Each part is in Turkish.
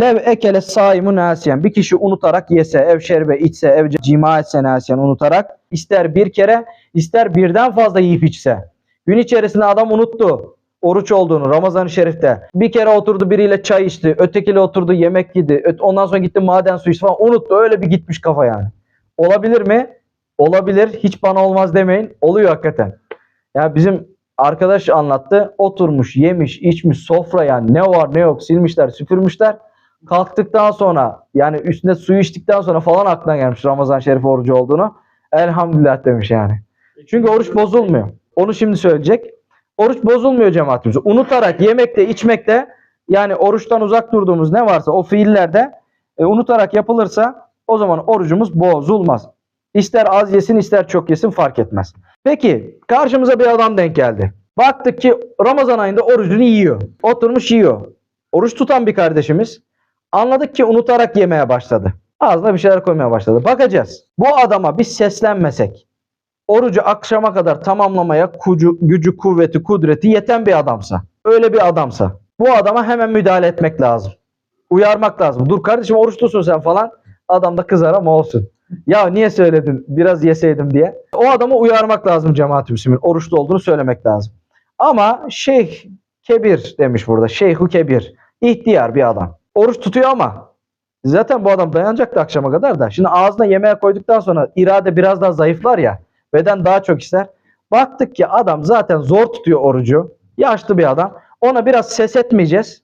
Lev ekele saimu nasiyen. Bir kişi unutarak yese, ev şerbe içse, ev cima etse nasiyen unutarak. ister bir kere, ister birden fazla yiyip içse. Gün içerisinde adam unuttu oruç olduğunu Ramazan-ı Şerif'te. Bir kere oturdu biriyle çay içti, ötekiyle oturdu yemek yedi, ondan sonra gitti maden suyu falan unuttu. Öyle bir gitmiş kafa yani. Olabilir mi? Olabilir. Hiç bana olmaz demeyin. Oluyor hakikaten. Ya bizim arkadaş anlattı. Oturmuş, yemiş, içmiş sofra yani ne var ne yok silmişler, süpürmüşler. Kalktıktan sonra yani üstüne suyu içtikten sonra falan aklına gelmiş Ramazan Şerif orucu olduğunu. Elhamdülillah demiş yani. Çünkü oruç bozulmuyor. Onu şimdi söyleyecek. Oruç bozulmuyor cemaatimiz. Unutarak yemekte, içmekte yani oruçtan uzak durduğumuz ne varsa o fiillerde e, unutarak yapılırsa o zaman orucumuz bozulmaz. İster az yesin ister çok yesin fark etmez. Peki karşımıza bir adam denk geldi. Baktık ki Ramazan ayında orucunu yiyor. Oturmuş yiyor. Oruç tutan bir kardeşimiz. Anladık ki unutarak yemeye başladı. Ağzına bir şeyler koymaya başladı. Bakacağız. Bu adama biz seslenmesek, orucu akşama kadar tamamlamaya kucu, gücü, kuvveti, kudreti yeten bir adamsa, öyle bir adamsa bu adama hemen müdahale etmek lazım. Uyarmak lazım. Dur kardeşim oruçlusun sen falan. Adam da kızar ama olsun. Ya niye söyledin biraz yeseydim diye. O adamı uyarmak lazım cemaat-i müslümin. Oruçlu olduğunu söylemek lazım. Ama şeyh kebir demiş burada. Şeyhu kebir. İhtiyar bir adam. Oruç tutuyor ama zaten bu adam dayanacaktı akşama kadar da. Şimdi ağzına yemeğe koyduktan sonra irade biraz daha zayıflar ya. Beden daha çok ister. Baktık ki adam zaten zor tutuyor orucu. Yaşlı bir adam. Ona biraz ses etmeyeceğiz.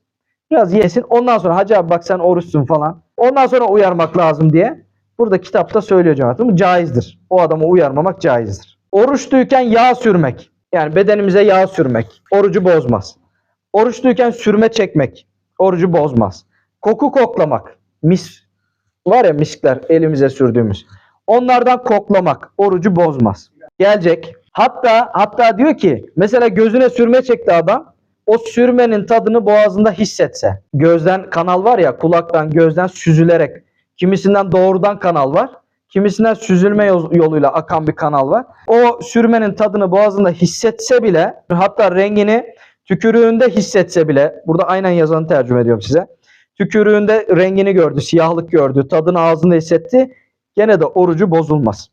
Biraz yesin. Ondan sonra hacı abi bak sen oruçsun falan. Ondan sonra uyarmak lazım diye. Burada kitapta söylüyor cemaatim. Bu caizdir. O adamı uyarmamak caizdir. Oruçluyken yağ sürmek. Yani bedenimize yağ sürmek. Orucu bozmaz. Oruçluyken sürme çekmek. Orucu bozmaz. Koku koklamak. Mis var ya miskler elimize sürdüğümüz. Onlardan koklamak orucu bozmaz. Gelecek. Hatta hatta diyor ki mesela gözüne sürme çekti adam. O sürmenin tadını boğazında hissetse. Gözden kanal var ya kulaktan gözden süzülerek. Kimisinden doğrudan kanal var. Kimisinden süzülme yol- yoluyla akan bir kanal var. O sürmenin tadını boğazında hissetse bile hatta rengini tükürüğünde hissetse bile burada aynen yazanı tercüme ediyorum size. Tükürüğünde rengini gördü, siyahlık gördü, tadını ağzında hissetti. Gene de orucu bozulmaz.